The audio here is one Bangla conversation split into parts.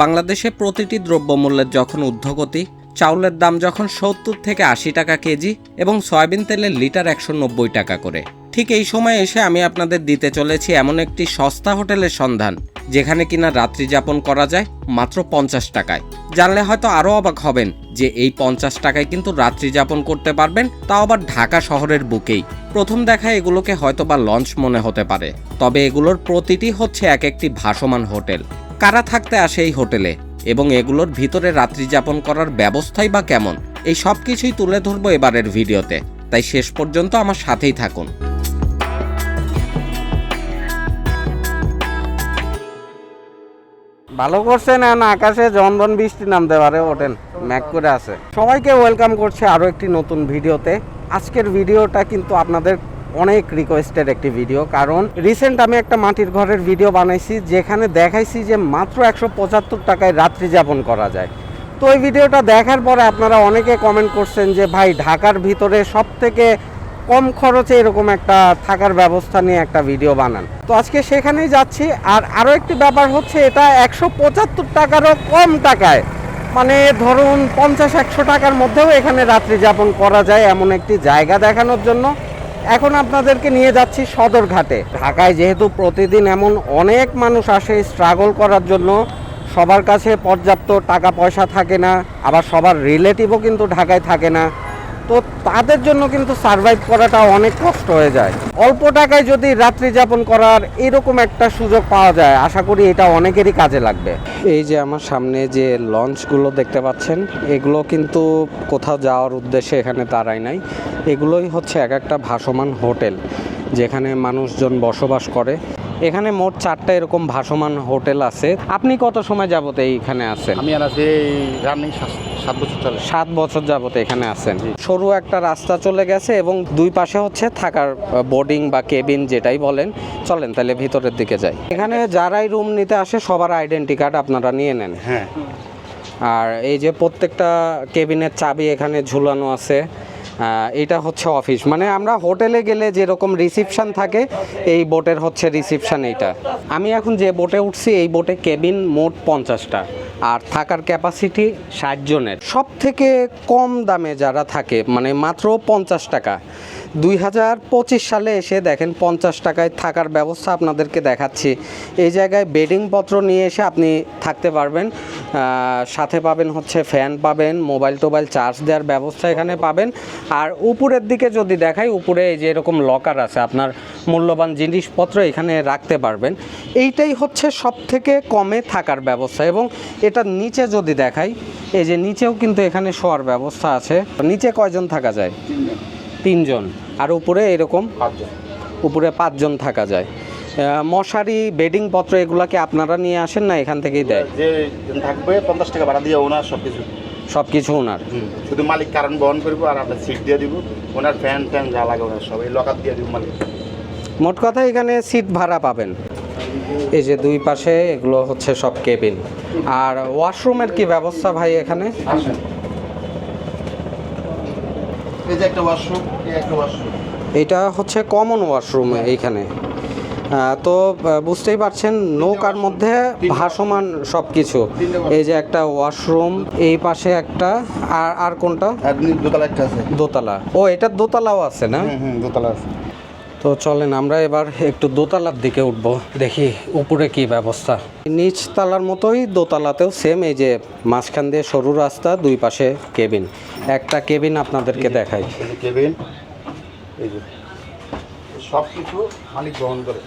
বাংলাদেশে প্রতিটি দ্রব্যমূল্যের যখন ঊর্ধ্বগতি, চাউলের দাম যখন সত্তর থেকে আশি টাকা কেজি এবং সয়াবিন তেলের লিটার একশো নব্বই টাকা করে। ঠিক এই সময় এসে আমি আপনাদের দিতে চলেছি এমন একটি সস্তা হোটেলের সন্ধান, যেখানে কিনা রাত্রি যাপন করা যায় মাত্র পঞ্চাশ টাকায়। জানলে হয়তো আরও অবাক হবেন যে এই পঞ্চাশ টাকায় কিন্তু রাত্রি যাপন করতে পারবেন, তাও আবার ঢাকা শহরের বুকেই। প্রথম দেখায় এগুলোকে হয়তো বা লঞ্চ মনে হতে পারে, তবে এগুলোর প্রতিটি হচ্ছে এক একটি ভাসমান হোটেল। কারা থাকতে আসে এই হোটেলে? এবং এগুলোর ভিতরে রাত্রি যাপন করার ব্যবস্থাই বা কেমন? এই সব কিছুই তুলে ধরবো এবারের ভিডিওতে। তাই শেষ পর্যন্ত আমার সাথেই থাকুন। ভালো করছেন না আকাশে জন্দন বৃষ্টি নামতে পারে ওঠেন ম্যাক করে আছে। সবাইকে ওয়েলকাম করছে আরও একটি নতুন ভিডিওতে। আজকের ভিডিওটা কিন্তু আপনাদের অনেক রিকোয়েস্টেড একটি ভিডিও কারণ রিসেন্ট আমি একটা মাটির ঘরের ভিডিও বানাইছি, যেখানে দেখাইছি যে মাত্র একশো পঁচাত্তর টাকায় রাত্রি যাপন করা যায়। তো এই ভিডিওটা দেখার পরে আপনারা অনেকে কমেন্ট করছেন যে, ভাই, ঢাকার ভিতরে সব থেকে কম খরচে এরকম একটা থাকার ব্যবস্থা নিয়ে একটা ভিডিও বানান। তো আজকে সেখানেই যাচ্ছি, আর আরও একটি ব্যাপার হচ্ছে, এটা একশো পঁচাত্তর টাকারও কম টাকায়। মানে ধরুন পঞ্চাশ একশো টাকার মধ্যেও এখানে রাত্রি যাপন করা যায়, এমন একটি জায়গা দেখানোর জন্য। এখন আপনাদেরকে নিয়ে যাচ্ছি সদরঘাটে। ঢাকায় যেহেতু প্রতিদিন এমন অনেক মানুষ আসে স্ট্রাগল করার জন্য, সবার কাছে পর্যাপ্ত টাকা পয়সা থাকে না, আবার সবার রিলেটিভও কিন্তু ঢাকায় থাকে না। তো তাদের জন্য কিন্তু সার্ভাইভ করাটা অনেক কষ্ট হয়ে যায়। অল্প টাকায় যদি রাত্রি যাপন করার এরকম একটা সুযোগ পাওয়া যায় আশা করি এটা অনেকেরই কাজে লাগবে। এই যে আমার সামনে যে লঞ্চগুলো দেখতে পাচ্ছেন এগুলো কিন্তু কোথাও যাওয়ার উদ্দেশ্যে এখানে দাঁড়ায় নাই। এগুলোই হচ্ছে এক একটা ভাসমান হোটেল যেখানে মানুষজন বসবাস করে। এখানে মোট চারটা এরকম ভাসমান হোটেল আছে। আপনি কত সময় যাবত এইখানে আছেন? আমি আর আছি রানিং সাত বছর চলে সাত বছর যাবত এখানে আছেন। সরু একটা রাস্তা চলে গেছে এবং দুই পাশে হচ্ছে থাকার বোর্ডিং বা কেবিন যেটাই বলেন। চলেন তাহলে ভিতরের দিকে যাই। এখানে যারাই রুম নিতে আসে সবার আইডেন্টি কার্ড আপনারা নিয়ে নেন। হ্যাঁ। আর এই যে প্রত্যেকটা কেবিনের চাবি এখানে ঝুলানো আছে। এটা হচ্ছে অফিস মানে আমরা হোটেলে গেলে যেরকম রিসিপশান থাকে এই বোটের হচ্ছে রিসিপশান এইটা। আমি এখন যে বোটে উঠছি এই বোটে কেবিন মোট পঞ্চাশটা। আর থাকার ক্যাপাসিটি ষাট জনের। সব থেকে কম দামে যারা থাকে মানে মাত্র পঞ্চাশ টাকা। দুই হাজার পঁচিশ সালে এসে দেখেন পঞ্চাশ টাকায় থাকার ব্যবস্থা আপনাদেরকে দেখাচ্ছি। এই জায়গায় বেডিংপত্র নিয়ে এসে আপনি থাকতে পারবেন। সাথে পাবেন হচ্ছে ফ্যান পাবেন মোবাইল টোবাইল চার্জ দেওয়ার ব্যবস্থা এখানে পাবেন। আর উপরের দিকে যদি দেখাই, উপরে এই যে এরকম লকার আছে, আপনার মূল্যবান জিনিসপত্র এখানে রাখতে পারবেন। এইটাই হচ্ছে সব থেকে কমে থাকার ব্যবস্থা এবং এটার নিচে যদি দেখাই এই যে নিচেও কিন্তু এখানে শোয়ার ব্যবস্থা আছে। নিচে কয়জন থাকা যায়? তিনজন। আর উপরে এরকম উপরে পাঁচজন থাকা যায়। মশারি বেডিং পত্র এগুলাকে আপনারা নিয়ে আসেন না এখান থেকেই দেয়? যে থাকবে পঞ্চাশ টাকা ভাড়া দিয়ে ওনার সব কিছু সব কিছু ওনার শুধু মালিক কারণ বহন করব আর আপনার সিট দিয়ে দিব। ওনার ফ্যান ফ্যান যা লাগে ওনার সব এই লকার দিয়ে দিব মালিক। মোট কথা এখানে সিট ভাড়া পাবেন। এই যে দুই পাশে এগুলো হচ্ছে সব কেবিন। আর ওয়াশরুমের কি ব্যবস্থা ভাই এখানে? এই যে একটা ওয়াশরুম এই একটা ওয়াশরুম। এটা হচ্ছে কমন ওয়াশরুম এইখানে। তো বুঝতেই পারছেন নৌকার মধ্যে ভাসমান সব কিছু এই যে একটা ওয়াশরুম এই পাশে একটা আর আর কোনটা? দোতলা একটা আছে। দোতলা। ও এটা দোতলাও আছে না? দোতলা আছে। তো চলেন আমরা এবার একটু দোতলার দিকে উঠব দেখি উপরে কি ব্যবস্থা। নিচ তালার মতোই দোতলাতেও সেম এই যে মাঝখান দিয়ে সরু রাস্তা দুই পাশে কেবিন। একটা কেবিন আপনাদেরকে দেখাই। কেবিন এই যে সব কিছু মালিক বহন করে।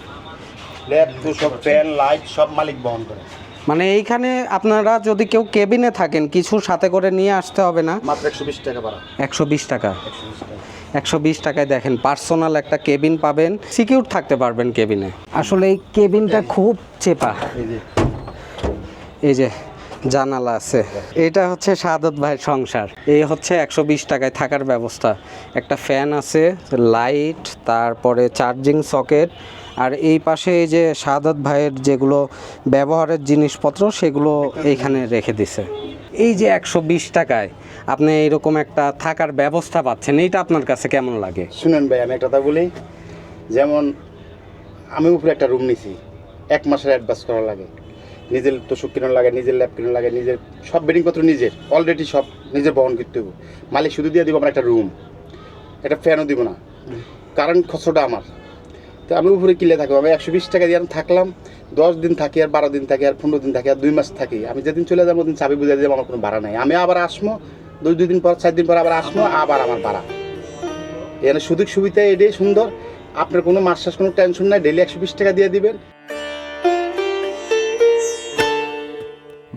ল্যাব সব ফ্যান লাইট সব মালিক বহন করে। মানে এইখানে আপনারা যদি কেউ কেবিনে থাকেন কিছু সাথে করে নিয়ে আসতে হবে না। মাত্র একশো বিশ টাকা ভাড়া। একশো বিশ টাকা। একশো বিশ টাকা। একশো বিশ টাকায় দেখেন পার্সোনাল একটা কেবিন পাবেন সিকিউর থাকতে পারবেন কেবিনে। আসলে এই কেবিনটা খুব চেপা। এই যে জানালা আছে। এটা হচ্ছে সাদত ভাইয়ের সংসার। এই হচ্ছে একশো বিশ টাকায় থাকার ব্যবস্থা। একটা ফ্যান আছে, লাইট, তারপরে চার্জিং সকেট, আর এই পাশে এই যে সাদত ভাইয়ের যেগুলো ব্যবহারের জিনিসপত্র, সেগুলো এইখানে রেখে দিছে। এই যে একশো বিশ টাকায় আপনি এইরকম একটা থাকার ব্যবস্থা পাচ্ছেন, এইটা আপনার কাছে কেমন লাগে? শুনেন ভাই, আমি একটা কথা বলি। যেমন আমি উপরে একটা রুম নিছি, এক মাসের অ্যাডভান্স করা লাগে। নিজের তোষক কিনে লাগে, নিজের ল্যাব কিনে লাগে, নিজের সব বেডিংপত্র নিজের অলরেডি সব নিজের বহন করতে হবে। মালিক শুধু দিয়ে দিব আমার একটা রুম একটা ফ্যানও দিব না। কারণ খরচটা আমার। তো আমি উপরে কিলে থাকব, আমি একশো বিশ টাকা দিয়ে আমি থাকলাম, দশ দিন থাকি আর বারো দিন থাকি আর পনেরো দিন থাকি আর দুই মাস থাকি। আমি যেদিন চলে যাব ওদিন চাবি বুঝে যাব আমার কোনো ভাড়া নাই। আমি আবার আসব, দুই দুই দিন পর, চার দিন পর আবার আসব, আবার আমার ভাড়া। এখানে সুযোগ সুবিধা এটাই সুন্দর। আপনার কোনো মাস কোনো টেনশন নাই ডেলি একশো বিশ টাকা দিয়ে দিবেন।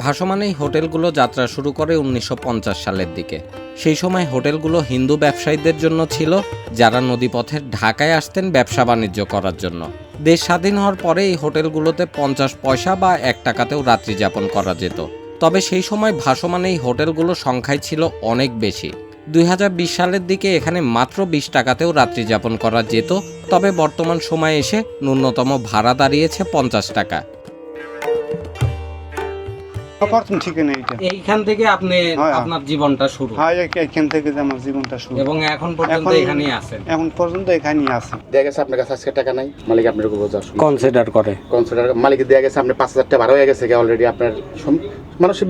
ভাসমান এই হোটেলগুলো যাত্রা শুরু করে উনিশশো পঞ্চাশ সালের দিকে। সেই সময় হোটেলগুলো হিন্দু ব্যবসায়ীদের জন্য ছিল, যারা নদীপথের ঢাকায় আসতেন ব্যবসা বাণিজ্য করার জন্য। দেশ স্বাধীন হওয়ার পরে এই হোটেলগুলোতে পঞ্চাশ পয়সা বা এক টাকাতেও রাত্রি যাপন করা যেত। তবে সেই সময় ভাসমান এই হোটেলগুলো সংখ্যায় ছিল অনেক বেশি। দুই হাজার বিশ সালের দিকে এখানে মাত্র বিশ টাকাতেও রাত্রি যাপন করা যেত, তবে বর্তমান সময়ে এসে ন্যূনতম ভাড়া দাঁড়িয়েছে পঞ্চাশ টাকা। প্রথম ঠিকানা এইটা এইখান থেকে আপনি হ্যাঁ। আপনার জীবনটা শুরু। হ্যাঁ এইখান থেকে যে আমার জীবনটা শুরু। এবং এখন পর্যন্ত এখানেই আছেন। এখন পর্যন্ত এখানেই আছি। দেয়া গেছে আপনার কাছে আজকে টাকা নাই মালিক আপনার উপর বোঝা কনসিডার করে। কনসিডার মালিক দেয়া গেছে আপনি পাঁচ হাজার টাকা ভাড়া হয়ে গেছে অলরেডি আপনার মানুষের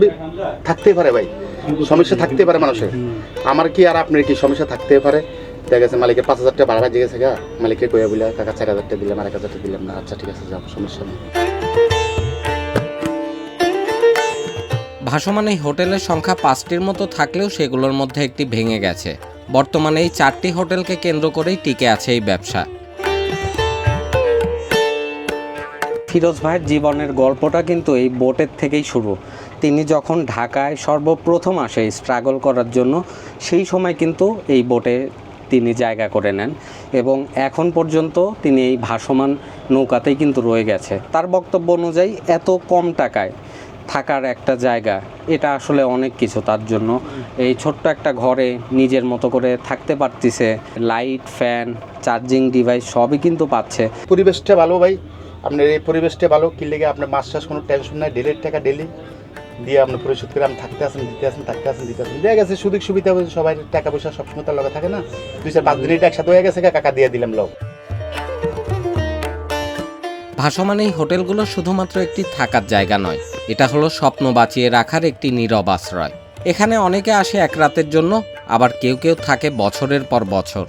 থাকতেই পারে ভাই। সমস্যা থাকতেই পারে মানুষের। আমার কি আর আপনার কি সমস্যা থাকতেই পারে? দেখা গেছে মালিকের পাঁচ হাজার টাকা ভাড়া বাজে গেছে গা মালিককে কয়ে বলে কাকা চার হাজার টাকা দিলাম আর এক হাজার টাকা দিলাম না। আচ্ছা ঠিক আছে যাও সমস্যা নেই। ভাসমান এই হোটেলের সংখ্যা পাঁচটির মতো থাকলেও সেগুলোর মধ্যে একটি ভেঙে গেছে। বর্তমানে এই চারটি হোটেলকে কেন্দ্র করেই টিকে আছে এই ব্যবসা। ফিরোজ ভাইয়ের জীবনের গল্পটা কিন্তু এই বোটের থেকেই শুরু। তিনি যখন ঢাকায় সর্বপ্রথম আসে স্ট্রাগল করার জন্য, সেই সময় কিন্তু এই বোটে তিনি জায়গা করে নেন এবং এখন পর্যন্ত তিনি এই ভাসমান নৌকাতেই কিন্তু রয়ে গেছে। তার বক্তব্য অনুযায়ী, এত কম টাকায় থাকার একটা জায়গা। এটা আসলে অনেক কিছু তার জন্য। এই ছোট্ট একটা ঘরে নিজের মতো করে থাকতে পারতিছে। লাইট ফ্যান চার্জিং ডিভাইস সবই কিন্তু পাচ্ছে। পরিবেশটা ভালো ভাই। আপনার এই পরিবেশটা ভালো। কি লেগে আপনার মাস শেষ কোনো টেনশন নাই? ডেলির টাকা ডেলি দিয়ে আপনি পরিশোধ করে আপনি থাকতে আসেন দিতে আসেন থাকতে আসেন দিতে আসেন দেখা গেছে সুযোগ সুবিধা হয়েছে। সবাই টাকা পয়সা সবসময় তার লগে থাকে না। দুই চার পাঁচ দিন এটা একসাথে হয়ে গেছে কাকা দিয়ে দিলাম লোক ভাসমান এই হোটেলগুলো শুধুমাত্র একটি থাকার জায়গা নয় এটা হলো স্বপ্ন বাঁচিয়ে রাখার একটি নীরব আশ্রয়। এখানে অনেকে আসে এক রাতের জন্য, আবার কেউ কেউ থাকে বছরের পর বছর।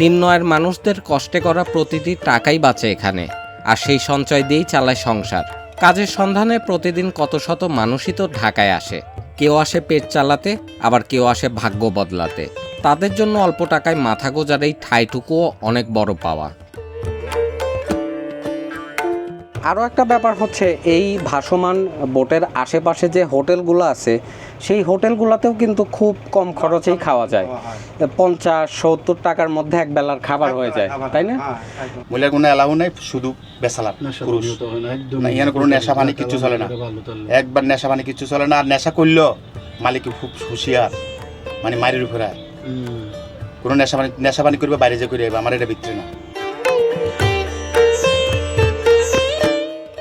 নিম্ন আয়ের মানুষদের কষ্টে করা প্রতিটি টাকাই বাঁচে এখানে, আর সেই সঞ্চয় দিয়েই চালায় সংসার। কাজের সন্ধানে প্রতিদিন কত শত মানুষই তো ঢাকায় আসে। কেউ আসে পেট চালাতে, আবার কেউ আসে ভাগ্য বদলাতে। তাদের জন্য অল্প টাকায় মাথা গোজার এই ঠাইটুকুও অনেক বড় পাওয়া। আরও একটা ব্যাপার হচ্ছে এই ভাসমান বোটের আশেপাশে যে হোটেলগুলো আছে সেই হোটেলগুলোতেও কিন্তু খুব কম খরচেই খাওয়া যায়। পঞ্চাশ সত্তর টাকার মধ্যে এক বেলার খাবার হয়ে যায় তাই না? হ্যাঁ, মহিলার কোনো এলাও নাই শুধু বেসালাপ পুরুষ। এখানে কোনো নেশা পানি কিচ্ছু চলে না। একবার নেশা পানি কিচ্ছু চলে না আর নেশা করলেও মালিক খুব হুঁশিয়ার মানে মারির উপরে কোনো নেশা পানি নেশা পানি করবে বাইরে যে করে আইবে, আমার এটা বিক্রি না।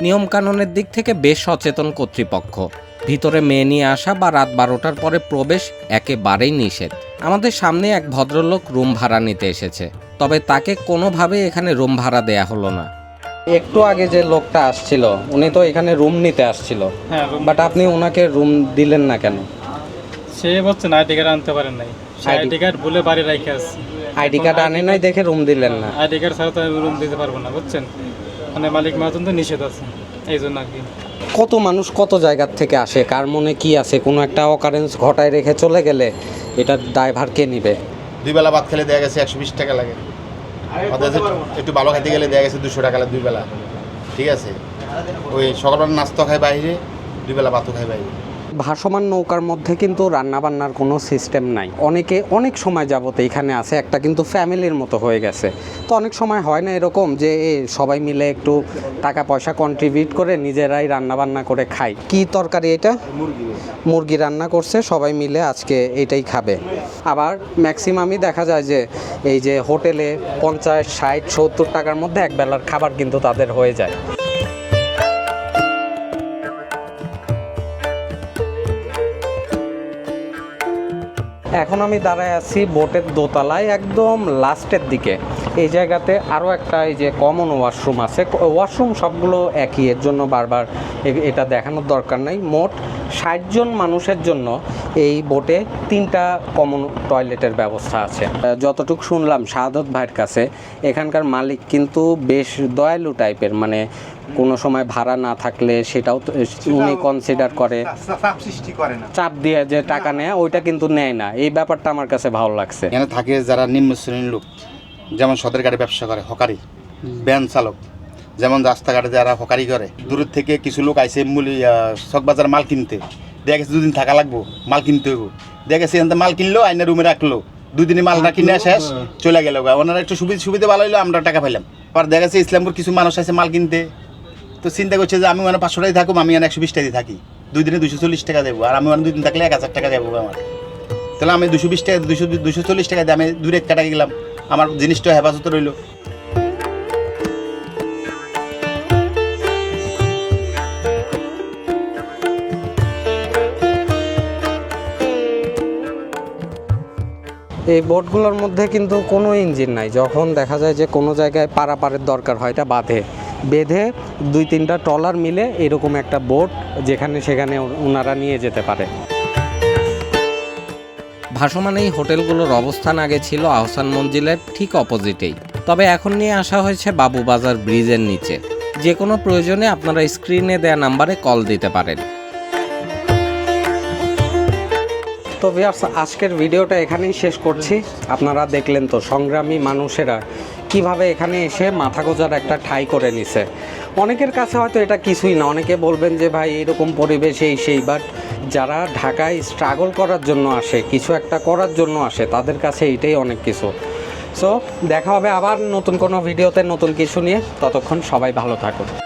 নিয়মকানুনের দিক থেকে বেশ সচেতন কর্তৃপক্ষ। ভিতরে মেয়ে নিয়ে আসা বা রাত বারোটার পরে প্রবেশ একেবারেই নিষেধ। আমাদের সামনে এক ভদ্রলোক রুম ভাড়া নিতে এসেছে। তবে তাকে কোনোভাবে এখানে রুম ভাড়া দেয়া হলো না। একটু আগে যে লোকটা আসছিল উনি তো এখানে রুম নিতে আসছিল। হ্যাঁ বাট আপনি ওনাকে রুম দিলেন না কেন? সে বলছে না আইডি কার্ড আনতে পারেন নাই। আইডি কার্ড বলে বাড়ি রেখে আসছি আইডি কার্ড আনে নাই দেখে রুম দিলেন না। আইডি কার্ড ছাড়া তো আমি রুম দিতে পারব না বুঝছেন? মানে মালিক মাহাজন তো নিষেধ আছে এই জন্য আর কি। কত মানুষ কত জায়গার থেকে আসে? কার মনে কি আছে? কোনো একটা অকারেন্স ঘটায় রেখে চলে গেলে এটা ড্রাইভার কে নিবে? দুই বেলা ভাত খেলে দেওয়া গেছে একশো বিশ টাকা লাগে। একটু ভালো খাইতে গেলে দেওয়া গেছে দুশো টাকা লাগে দুই বেলা ঠিক আছে? ওই সকালবেলা নাস্তা খায় বাইরে দুই বেলা ভাতও খায় বাইরে। ভাসমান নৌকার মধ্যে কিন্তু রান্নাবান্নার কোনো সিস্টেম নাই। অনেকে অনেক সময় যাবত এখানে আছে, একটা কিন্তু ফ্যামিলির মতো হয়ে গেছে। তো অনেক সময় হয় না এরকম যে সবাই মিলে একটু টাকা পয়সা কন্ট্রিবিউট করে নিজেরাই রান্নাবান্না করে খাই। কি তরকারি এটা? মুরগি রান্না করছে, সবাই মিলে আজকে এটাই খাবে। আবার ম্যাক্সিমামই দেখা যায় যে, এই যে হোটেলে পঞ্চাশ, ষাট, সত্তর টাকার মধ্যে এক বেলার খাবার কিন্তু তাদের হয়ে যায়। এখন আমি দাঁড়ায় আছি বোটের দোতলায় একদম লাস্টের দিকে। এই জায়গাতে আরও একটা এই যে কমন ওয়াশরুম আছে। ওয়াশরুম সবগুলো একই, এর জন্য বারবার এটা দেখানোর দরকার নাই। মোট ষাট জন মানুষের জন্য এই বোটে তিনটা কমন টয়লেটের ব্যবস্থা আছে। যতটুকু শুনলাম শাহাদত ভাইয়ের কাছে, এখানকার মালিক কিন্তু বেশ দয়ালু টাইপের মানে কোনো সময় ভাড়া না থাকলে সেটাও উনি কনসিডার করে। চাপ সৃষ্টি করে না। চাপ দিয়ে যে টাকা নেয় ওইটা কিন্তু নেয় না। এই ব্যাপারটা আমার কাছে ভালো লাগছে। এখানে থাকে যারা নিম্ন শ্রেণির লোক যেমন সদের গাড়ি ব্যবসা করে হকারি ভ্যান চালক। যেমন রাস্তাঘাটে যারা হকারি করে দূরের থেকে কিছু লোক আইসে মূলি চকবাজার মাল কিনতে। দেখা গেছে দুদিন থাকা লাগবো মাল কিনতে হইব। দেখা গেছে এখান মাল কিনলো আইনে রুমে রাখল। দুদিনে মাল না কিনে শেষ চলে গেল ওনারা একটু সুবিধা সুবিধা ভালো হইল আমরা টাকা পাইলাম। আবার দেখা গেছে ইসলামপুর কিছু মানুষ আছে মাল কিনতে। তো চিন্তা করছে যে আমি মানে পাঁচশো টাকায় থাকুম আমি মানে একশো বিশ টাকায় থাকি। দুই দিনে দুশো চল্লিশ টাকা দেবো, আর আমি মানে দুই দিন থাকলে এক হাজার টাকা দেবো আমার। তাহলে আমি দুশো বিশ টাকা দুশো দুশো চল্লিশ টাকা দিয়ে আমি দূরে এক টাকা গেলাম। আমার জিনিসটা হেফাজত রইল। এই বোটগুলোর মধ্যে কিন্তু কোনো ইঞ্জিন নাই। যখন দেখা যায় যে কোনো জায়গায় পারাপারের দরকার হয়, এটা বাঁধে। বেঁধে দুই তিনটা ট্রলার মিলে এরকম একটা বোট যেখানে সেখানে ওনারা নিয়ে যেতে পারে। ভাসমান এই হোটেলগুলোর অবস্থান আগে ছিল আহসান মঞ্জিলের ঠিক অপোজিটেই। তবে এখন নিয়ে আসা হয়েছে বাবুবাজার ব্রিজের নিচে। যে কোনো প্রয়োজনে আপনারা স্ক্রিনে দেয়া নাম্বারে কল দিতে পারেন। তো ভিউয়ার্স আজকের ভিডিওটা এখানেই শেষ করছি। আপনারা দেখলেন তো সংগ্রামী মানুষেরা কীভাবে এখানে এসে মাথা গোজার একটা ঠাই করে নিছে? অনেকের কাছে হয়তো এটা কিছুই না। অনেকে বলবেন যে, ভাই, এরকম পরিবেশ এই সেই। বাট যারা ঢাকায় স্ট্রাগল করার জন্য আসে, কিছু একটা করার জন্য আসে, তাদের কাছে এটাই অনেক কিছু। সো দেখা হবে আবার নতুন কোনো ভিডিওতে নতুন কিছু নিয়ে। ততক্ষণ সবাই ভালো থাকুন।